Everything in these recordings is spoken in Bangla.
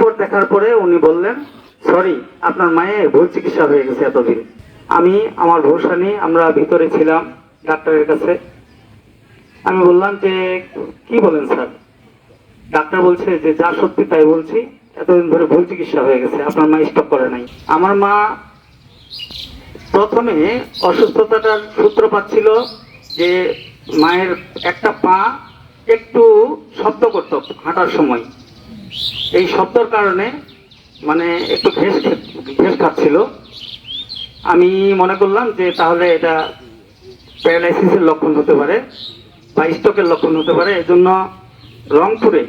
রিপোর্ট দেখার পরে উনি বললেন, সরি, আপনার মায়ের ভুল চিকিৎসা হয়ে গেছে এতদিন। আমি, আমার ভরসা নিয়ে আমরা ভিতরে ছিলাম ডাক্তারের কাছে। আমি বললাম যে, কি বলেন স্যার? ডাক্তার বলছে যে, যা সত্যি তাই বলছি, এতদিন ধরে ভুল চিকিৎসা হয়ে গেছে, আপনার মা স্টপ করে নাই। আমার মা প্রথমে অসুস্থতাটার সূত্রপাত ছিল যে, মায়ের একটা পা একটু শব্দ করত হাঁটার সময়। এই শব্দর কারণে মানে একটু ঘেস ঘেস খাচ্ছিল। আমি মনে করলাম যে তাহলে এটা প্যারালাইসিসের লক্ষণ হতে পারে বা স্ট্রোকের লক্ষণ হতে পারে। এজন্য রংপুরে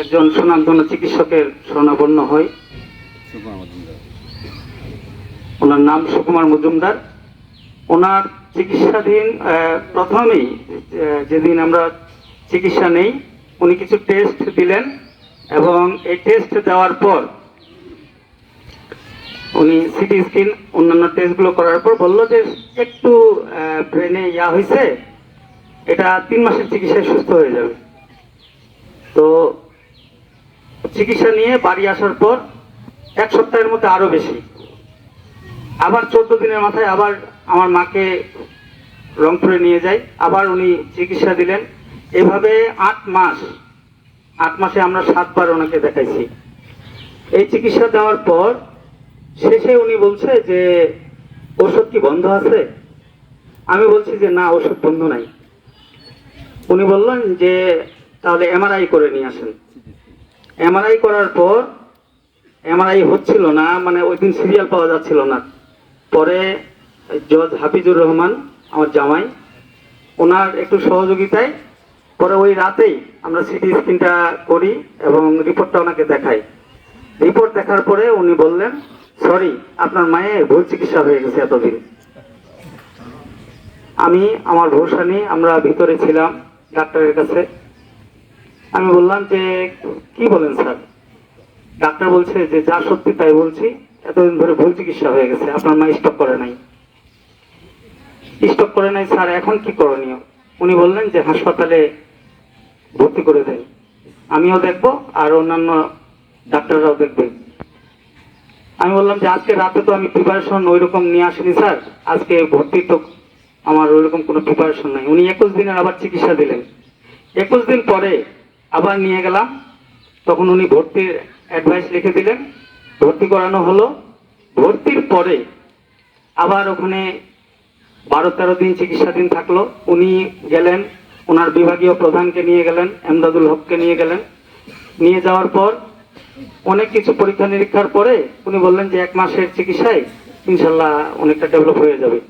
একজন সুনামধন্য চিকিৎসকের শরণাপন্ন হয়। ওনার নাম সুকুমার মজুমদার। ওনার চিকিৎসাধীন প্রথমেই যেদিন আমরা চিকিৎসা নেই, উনি কিছু টেস্ট দিলেন। এবং এই টেস্ট দেওয়ার পর উনি সিটি স্ক্যান অন্যান্য টেস্টগুলো করার পর বলল যে একটু ব্রেনে ইয়া হয়েছে এটা তিন মাসের চিকিৎসায় সুস্থ হয়ে যাবে। তো চিকিৎসা নিয়ে বাড়ি আসার পর এক সপ্তাহের মধ্যে আরও বেশি। আবার চোদ্দ দিনের মাথায় আবার আমার মাকে রংপুরে নিয়ে যাই। আবার উনি চিকিৎসা দিলেন। এভাবে আট মাস আট মাসে আমরা সাতবার ওনাকে দেখাইছি। এই চিকিৎসা দেওয়ার পর শেষে উনি বলছে যে, ওষুধ কি বন্ধ আছে? আমি বলছি যে, না, ওষুধ বন্ধ নাই। উনি বললেন যে, তাহলে এমআরআই করে নিয়ে আসেন। এমআরআই করার পর এমআরআই হচ্ছিল না মানে ওই দিন সিরিয়াল পাওয়া যাচ্ছিল না। পরে জজ হাফিজুর রহমান, আমার জামাই, ওনার একটু সহযোগিতায় পরে ওই রাতেই আমরা সিটি স্ক্যানটা করি এবং রিপোর্টটা ওনাকে দেখাই। রিপোর্ট দেখার পরে উনি বললেন, সরি, আপনার মায়ে ভুল চিকিৎসা হয়ে গেছে এতদিন। আমি, আমার ভরসা নিয়ে আমরা ভিতরে ছিলাম ডাক্তারের কাছে। আমি বললাম যে, কি বলেন স্যার? ডাক্তার বলছে যে, যা সত্যি তাই বলছি, এতদিন ধরে ভুল চিকিৎসা হয়ে গেছে, আপনার মা স্টপ করে নাই। স্টপ করে নাই স্যার, এখন কি করণীয়? উনি বললেন যে, হাসপাতালে ভর্তি করে দেন আমিও দেখব আর অন্যান্য ডাক্তাররাও দেখবে। আমি বললাম যে, আজকে রাতে তো আমি প্রিপারেশন ওই রকম নিয়ে আসিনি, স্যার। আজকে ভর্তি তো আমার ওইরকম কোনো প্রিপারেশন নাই। উনি একুশ দিনের আবার চিকিৎসা দিলেন। একুশ দিন পরে আবার নিয়ে গেলাম। তখন উনি ভর্তির অ্যাডভাইস লিখে দিলেন। ভর্তি করানো হলো। ভর্তির পরে আবার ওখানে বারো তেরো দিন চিকিৎসাধীন থাকল। উনি গেলেন ওনার বিভাগীয় প্রধানকে নিয়ে গেলেন, এমদাদুল হককে নিয়ে গেলেন। নিয়ে যাওয়ার পর অনেক কিছু পরীক্ষা নিরীক্ষার পরে উনি বললেন যে এক মাসের চিকিৎসায় ইনশাল্লাহ অনেকটা ডেভেলপ হয়ে যাবে।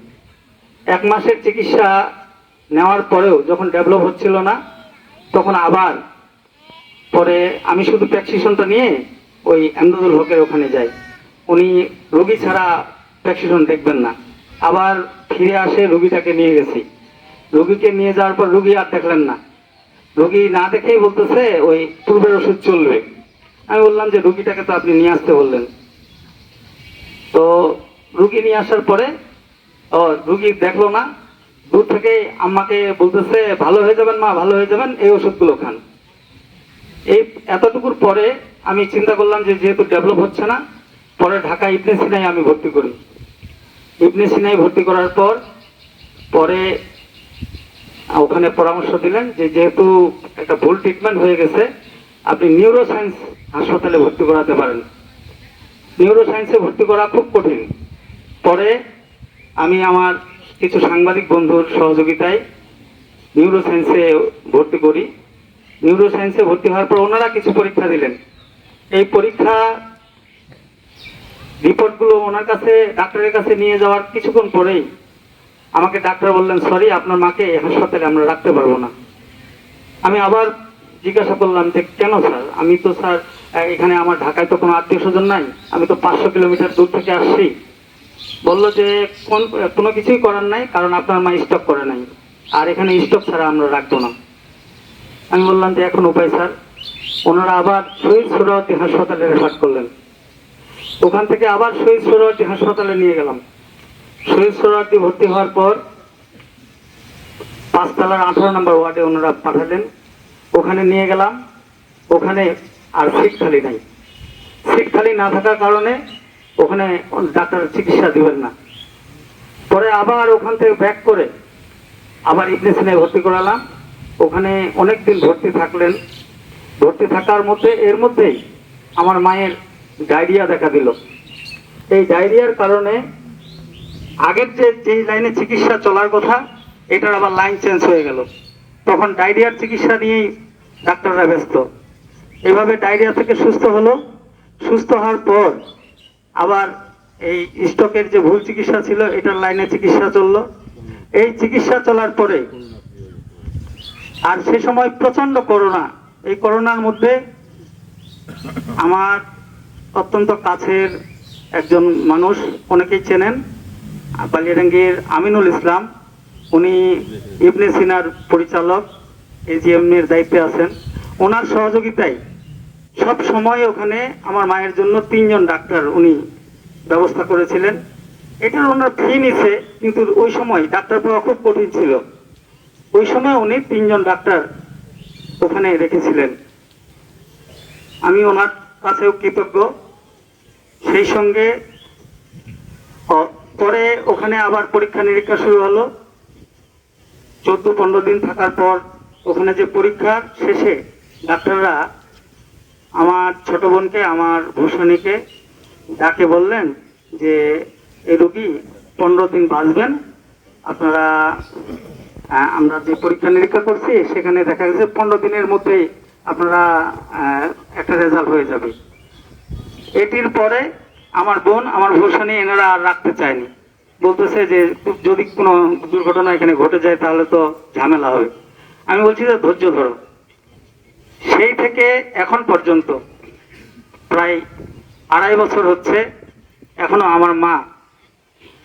এক মাসের চিকিৎসা নেওয়ার পরেও যখন ডেভেলপ হচ্ছিল না, তখন আবার পরে আমি শুধু প্র্যাকসিশনটা নিয়ে ওই এমদাদুল হকের ওখানে যাই। উনি রোগী ছাড়া প্র্যাকসিশন দেখবেন না। আবার ফিরে আসে রোগীটাকে নিয়ে গেছি। রোগীকে নিয়ে যাওয়ার পর রুগী আর দেখলেন না। রুগী না দেখেই বলতেছে, ওই পূর্বের ওষুধ চলবে। আমি বললাম যে, রুগীটাকে তো আপনি নিয়ে আসতে বললেন। তো রুগী নিয়ে আসার পরে, ও রুগী দেখল না। দূর থেকে আম্মাকে বলতেছে, ভালো হয়ে যাবেন মা, ভালো হয়ে যাবেন, এই ওষুধগুলো খান। এই এতটুকুর পরে আমি চিন্তা করলাম যে, যেহেতু ডেভেলপ হচ্ছে না, পরে ঢাকা ইবনে সিনাই আমি ভর্তি করি। ইবনে সিনাই ভর্তি করার পর, পরে ওখানে পরামর্শ দিলেন যে যেহেতু একটা ভুল ট্রিটমেন্ট হয়ে গেছে, আপনি নিউরো সায়েন্স হাসপাতালে ভর্তি করাতে পারেন। নিউরো সায়েন্সে ভর্তি করা খুব কঠিন। পরে আমি আমার কিছু সাংবাদিক বন্ধুর সহযোগিতায় নিউরো সায়েন্সে ভর্তি করি। নিউরো সায়েন্সে ভর্তি হওয়ার পর ওনারা কিছু পরীক্ষা দিলেন। এই পরীক্ষা রিপোর্টগুলো ওনার কাছে, ডাক্তারের কাছে নিয়ে যাওয়ার কিছুক্ষণ পরেই আমাকে ডাক্তার বললেন সরি আপনার মাকে হাসপাতালে আমরা রাখতে পারব না। আমি আবার জিজ্ঞাসা করলাম যে, কেন স্যার? আমি তো স্যার এখানে আমার ঢাকায় তো কোনো আত্মীয় স্বজন নাই। আমি তো পাঁচশো কিলোমিটার দূর থেকে আসছি। বলল যে, কোন, কোনো কিছুই করার নাই, কারণ আপনার মা স্টক করে নাই। আর এখানে স্টক ছাড়া আমরা রাখব না। আমি বললাম যে, এখন উপায় স্যার। ওনারা আবার শহীদ সোহরাওয়ার্দী হাসপাতালে রেফার করলেন। ওখান থেকে আবার শহীদ সোহরাওয়ার্দী হাসপাতালে নিয়ে গেলাম। সোহরাওয়ার্দী ভর্তি হওয়ার পর পাঁচতলার আঠারো নম্বর ওয়ার্ডে ওনারা পাঠালেন। ওখানে নিয়ে গেলাম। ওখানে আর সিট খালি নাই। সিট খালি না থাকার কারণে ওখানে ডাক্তার চিকিৎসা দিবেন না। পরে আবার ওখান থেকে ব্যাক করে আবার ইবনে সিনায় ভর্তি করালাম। ওখানে অনেক দিন ভর্তি থাকলেন। ভর্তি থাকার মধ্যে, এর মধ্যেই আমার মায়ের ডায়রিয়া দেখা দিল। এই ডায়রিয়ার কারণে আগের যে যেই লাইনে চিকিৎসা চলার কথা, এটার আবার লাইন চেঞ্জ হয়ে গেল। তখন ডায়রিয়ার চিকিৎসা নিয়েই ডাক্তাররা ব্যস্ত। এভাবে ডায়রিয়া থেকে সুস্থ হলো। সুস্থ হওয়ার পর আবার এই স্টকের যে ভুল চিকিৎসা ছিল, এটার লাইনে চিকিৎসা চলল। এই চিকিৎসা চলার পরে আর সে সময় প্রচণ্ড করোনা। এই করোনার মধ্যে আমার অত্যন্ত কাছের একজন মানুষ, অনেকেই চেনেন। বালিয়াডাঙ্গির আমিনুল ইসলাম, উনি ইবনে সিনার পরিচালক এজিএম এর দায়িত্বে আছেন। ওনার সহযোগিতায় সব সময় ওখানে আমার মায়ের জন্য তিনজন ডাক্তার উনি ব্যবস্থা করেছিলেন। এটার ওনার ফি নিছে, কিন্তু ওই সময় ডাক্তার পাওয়া খুব কঠিন ছিল। ওই সময় উনি তিনজন ডাক্তার ওখানে রেখেছিলেন। আমি ওনার কাছেও কৃতজ্ঞ। সেই সঙ্গে পরে ওখানে আবার পরীক্ষা নিরীক্ষা শুরু হলো। চোদ্দ পনেরো দিন থাকার পর ওখানে যে পরীক্ষার শেষে ডাক্তাররা আমার ছোট বোনকে, আমার ভূষণীকে ডাকে বললেন যে, এই রুগী পনেরো দিন বাঁচবেন। আপনারা আমরা যে পরীক্ষা নিরীক্ষা করছি, সেখানে দেখা গেছে পনেরো দিনের মধ্যেই আপনারা একটা রেজাল্ট হয়ে যাবে। এটির পরে আমার বোন, আমার ভূষণী এনারা আর রাখতে চায়নি। বলতেছে যে, যদি কোনো দুর্ঘটনা এখানে ঘটে যায়, তাহলে তো ঝামেলা হবে। আমি বলছি যে, ধৈর্য ধরো। সেই থেকে এখন পর্যন্ত প্রায় আড়াই বছর হচ্ছে, এখনও আমার মা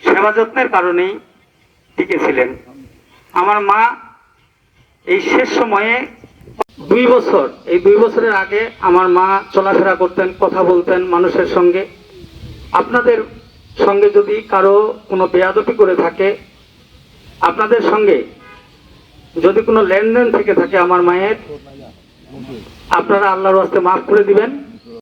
সেবা যত্নের কারণেই টিকেছিলেন আমার মা এই শেষ সময়ে দুই বছর, এই দুই বছরের আগে আমার মা চলাফেরা করতেন, কথা বলতেন মানুষের সঙ্গে। আপনাদের সঙ্গে যদি কারও কোনো বেয়াদপি করে থাকে, আপনাদের সঙ্গে যদি কোনো লেনদেন থেকে থাকে আমার মায়ের, আপনারা আল্লাহর আস্তে মাফ করে দিবেন।